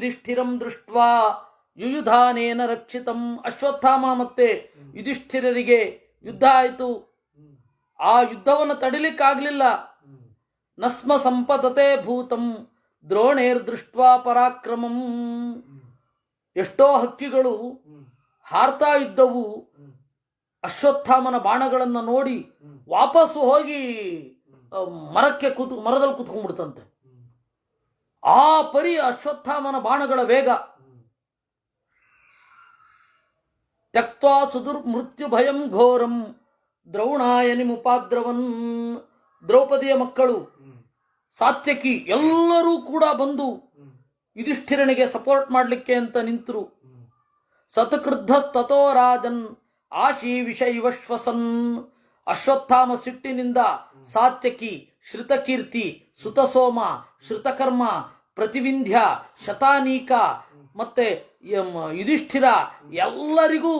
ಯುಧಿಷ್ಠಿರಂ ದೃಷ್ಟ ಯುಯುಧಾನೇನ ರಕ್ಷಿತಂ. ಅಶ್ವತ್ಥಾಮ ಮತ್ತೆ ಯುಧಿಷ್ಠಿರರಿಗೆ ಯುದ್ಧ ಆಯಿತು ಆ ಯುದ್ಧವನ್ನು ತಡಿಲಿಕ್ಕಾಗಲಿಲ್ಲ. ನಸ್ಮ ಸಂಪದತೆ ಭೂತಂ, ದ್ರೋಣೇರ್ ದೃಷ್ಟ ಪರಾಕ್ರಮಂ. ಎಷ್ಟೋ ಹಕ್ಕಿಗಳು ಹಾರ್ತಾ ಇದ್ದವು ಅಶ್ವತ್ಥಾಮನ ಬಾಣಗಳನ್ನು ನೋಡಿ ವಾಪಸ್ಸು ಹೋಗಿ ಮರಕ್ಕೆ ಕೂತು ಮರದಲ್ಲಿ ಕೂತ್ಕೊಂಡ್ಬಿಡ್ತಂತೆ. ಆ ಪರಿ ಅಶ್ವತ್ಥಾಮನ ಬಾಣಗಳ ವೇಗ. ತ್ಯಕ್ವಾ ಸುದುರ್ ಮೃತ್ಯು ಭಯಂ ಘೋರಂ ದ್ರೌಣಾಯನಿ ಮುಪಾದ್ರವನ್ ದ್ರೌಪದಿಯ ಮಕ್ಕಳು, ಸಾತ್ಯಕಿ ಎಲ್ಲರೂ ಕೂಡ ಬಂದು ಯುಧಿಷ್ಠಿರನಿಗೆ ಸಪೋರ್ಟ್ ಮಾಡಲಿಕ್ಕೆ ಅಂತ ನಿಂತರು. ಸತಕೃದ್ಧಸ್ತೋ ರಾಜನ್ ಆಶಿ ವಿಷೈವಶ್ವಸನ್ ಅಶ್ವತ್ಥಾಮ ಸಿಟ್ಟಿನಿಂದ ಸಾತ್ಯಕಿ ಶ್ರುತಕೀರ್ತಿ ಸುತಸೋಮ ಶ್ರುತಕರ್ಮ, ಪ್ರತಿವಿಂಧ್ಯ, ಶತಾನೀಕ, ಮತ್ತೆ ಯುಧಿಷ್ಠಿರ ಎಲ್ಲರಿಗೂ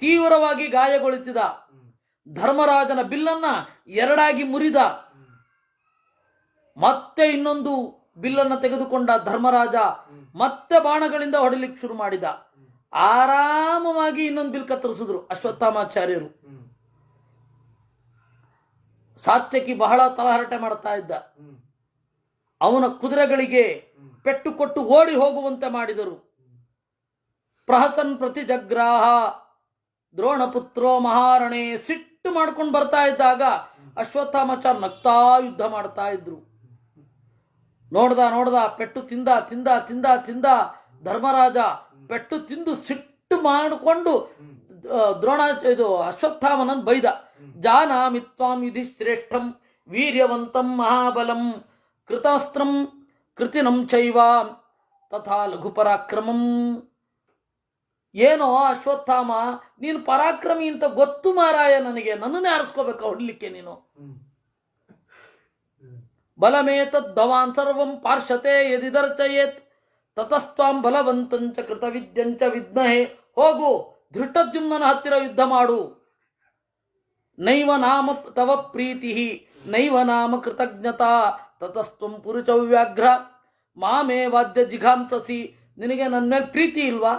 ತೀವ್ರವಾಗಿ ಗಾಯಗೊಳಿಸಿದ ಧರ್ಮರಾಜನ ಬಿಲ್ಲನ್ನ ಎರಡಾಗಿ ಮುರಿದ ಮತ್ತೆ ಇನ್ನೊಂದು ಬಿಲ್ಲನ್ನು ತೆಗೆದುಕೊಂಡ ಧರ್ಮರಾಜ ಮತ್ತೆ ಬಾಣಗಳಿಂದ ಹೊಡಲಿಕ್ಕೆ ಶುರು ಮಾಡಿದ. ಆರಾಮವಾಗಿ ಇನ್ನೊಂದು ಬಿಲ್ ಕತ್ತರಿಸಿದ್ರು ಅಶ್ವತ್ಥಾಮಾಚಾರ್ಯರು. ಸಾತ್ಯಕಿ ಬಹಳ ತಲಹರಟೆ ಮಾಡ್ತಾ ಇದ್ದ. ಅವನ ಕುದುರೆಗಳಿಗೆ ಪೆಟ್ಟು ಕೊಟ್ಟು ಓಡಿ ಹೋಗುವಂತೆ ಮಾಡಿದರು. ಪ್ರಹಸನ್ ಪ್ರತಿ ಜಗ್ರಾಹ ದ್ರೋಣಪುತ್ರೋ ಮಹಾರಣೆ ಸಿಟ್ಟು ಮಾಡ್ಕೊಂಡು ಬರ್ತಾ ಇದ್ದಾಗ ಅಶ್ವತ್ಥಾಮಚ ನಗ್ತಾ ಯುದ್ಧ ಮಾಡ್ತಾ ಇದ್ರು. ನೋಡ್ದ ನೋಡ್ದ ಪೆಟ್ಟು ತಿಂದ ತಿಂದ ತಿಂದ ತಿಂದ ಧರ್ಮರಾಜ ಪೆಟ್ಟು ತಿಂದು ಸಿಟ್ಟು ಮಾಡಿಕೊಂಡು ದ್ರೋಣ ಇದು ಅಶ್ವತ್ಥಾಮನನ್ ಬೈದ. ಜಾನಾಮಿ ತ್ವಾಂ ಯುಧಿ ಶ್ರೇಷ್ಠಂ ವೀರ್ಯವಂತಂ ಮಹಾಬಲಂ ಕೃತಾಸ್ತ್ರಂ ಕೃತಿನಂ ಚೈವ ತಥಾ ಲಘು ಪರಾಕ್ರಮಂ ಏನೋ ಅಶ್ವತ್ಥಾಮ ನೀನು ಪರಾಕ್ರಮಿ ಅಂತ ಗೊತ್ತು ಮಾರಾಯ ನನಗೆ ನನ್ನನ್ನೇ ಆರಿಸ್ಕೋಬೇಕು ಹೊಡ್ಲಿಕ್ಕೆ ನೀನು ಬಲಮೇತದ್ ಭವಾನ್ ಸರ್ವಂ ಪಾರ್ಶ್ವತೆ ಯದಿದರ್ಚಯೇತ್ ತತಸ್ತ್ವಾಂ ಬಲವಂತಂಚ ಕೃತವಿದ್ಯಂಚ ವಿದ್ಮಹೆ ಹೋಗು ಧೃಷ್ಟದ್ಯುಮ್ನನ ಹತ್ತಿರ ಯುದ್ಧ ಮಾಡು ನೈವ ನಾಮ ತವ ಪ್ರೀತಿ ನೈವ ನಾಮ ಕೃತಜ್ಞತಾ ತತಸ್ತ್ವಂ ಪುರುಚವ್ಯಾಘ್ರ ಮಾಮೇ ವಾದ್ಯ ಜಿಘಾಂಸಸಿ, ನಿನಗೆ ನನ್ನ ಮೇಲೆ ಪ್ರೀತಿ ಇಲ್ವಾ?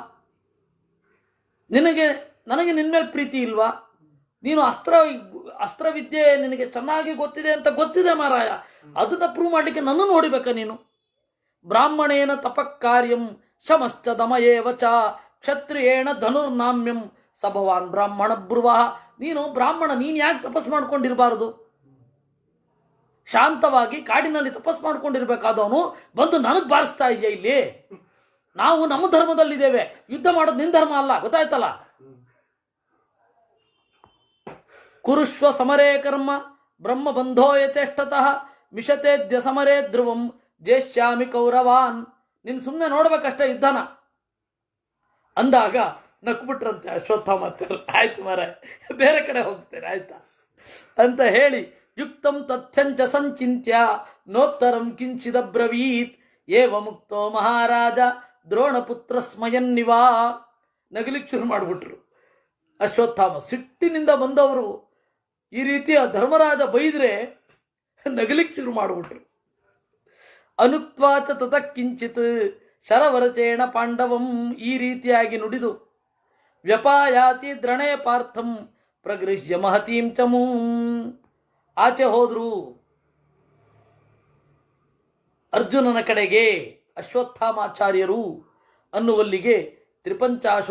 ನಿನಗೆ, ನನಗೆ ನಿನ್ನ ಮೇಲೆ ಪ್ರೀತಿ ಇಲ್ವಾ? ನೀನು ಅಸ್ತ್ರ, ಅಸ್ತ್ರವಿದ್ಯೆ ನಿನಗೆ ಚೆನ್ನಾಗಿ ಗೊತ್ತಿದೆ ಅಂತ ಗೊತ್ತಿದೆ ಮಾರಾಯ. ಅದನ್ನು ಪ್ರೂವ್ ಮಾಡಲಿಕ್ಕೆ ನನ್ನನ್ನು ಹೊಡಿಬೇಕ ನೀನು? ಬ್ರಾಹ್ಮಣೇನ ತಪಕ್ಕಾರ್ಯಂ ಶಮಶ್ಚ ದಮಯೇ ವಚ ಕ್ಷತ್ರಿಯೇಣ ಧನುರ್ನಾಮ್ಯಂ, ಸಭವಾನ್ ಬ್ರಾಹ್ಮಣ ಬ್ರುವಃ ನೀನು ಬ್ರಾಹ್ಮಣ, ನೀನು ಯಾಕೆ ತಪಸ್ ಮಾಡ್ಕೊಂಡಿರಬಾರದು? ಶಾಂತವಾಗಿ ಕಾಡಿನಲ್ಲಿ ತಪಸ್ ಮಾಡ್ಕೊಂಡಿರ್ಬೇಕಾದವನು ಬಂದು ನನಗೆ ಬಾರಿಸ್ತಾ ಇದೆಯಾ ಇಲ್ಲಿ? ನಾವು ನಮ್ಮ ಧರ್ಮದಲ್ಲಿದ್ದೇವೆ. ಯುದ್ಧ ಮಾಡೋದು ನಿನ್ನ ಧರ್ಮ ಅಲ್ಲ, ಗೊತ್ತಾಯ್ತಲ್ಲ? ಕುರುಷ್ವ ಸಮರೇ ಕರ್ಮ, ಬ್ರಹ್ಮ ಬಂಧೋ ಯಥೇಷ್ಟತಃ ಮಿಷತೇದ್ಯ ಸಮರೇ ಧ್ರುವಂ ಜೇಷ್ಯಾಮಿ ಕೌರವಾನ್. ನಿನ್ ಸುಮ್ಮನೆ ನೋಡ್ಬೇಕಷ್ಟೇ ಯುದ್ಧನ. ಅಂದಾಗ ನಕ್ಬಿಟ್ರಂತೆ ಅಶ್ವತ್ಥಾಮ ಆಯ್ತು ಮರ ಬೇರೆ ಕಡೆ ಹೋಗ್ತೇನೆ, ಆಯ್ತಾ? ಅಂತ ಹೇಳಿ ಯುಕ್ತಂ ತಥ್ಯಂಚ ಸಂಚಿತ್ಯ, ನೋತ್ತರಂ ಕಿಂಚಿದ ಬ್ರವೀತ್, ಏವ ಮುಕ್ತೋ ಮಹಾರಾಜ, ದ್ರೋಣಪುತ್ರ ಸ್ಮಯನ್ನಿವಾ ನಗಲಿಕ್ಕೆ ಶುರು ಮಾಡಿಬಿಟ್ರು. ಅಶ್ವತ್ಥಾಮ, ಸಿಟ್ಟಿನಿಂದ ಬಂದವರು ಈ ರೀತಿಯ ಧರ್ಮರಾಜ ಬೈದ್ರೆ ನಗಲಿಕ್ಕೆ ಶುರು ಮಾಡಿಬಿಟ್ರು. ಅನುತ್ವಾಚ ತತ ಕಿಂಚಿತ್, ಶರವರಚೇಣ ಪಾಂಡವಂ ಈ ರೀತಿಯಾಗಿ ನುಡಿದು ವ್ಯಪಾಯಾತಿ ದ್ರಣೇ ಪಾರ್ಥಂ ಪ್ರಗೃಹ್ಯ ಮಹತೀಂ ಚಮೂ. ಆಚೆ ಹೋದ್ರು ಅರ್ಜುನನ ಕಡೆಗೆ ಅಶ್ವತ್ಥಾಮಾಚಾರ್ಯರು ಅನ್ನುವಲ್ಲಿಗೆ ತ್ರಿಪಂಚಾಶೋ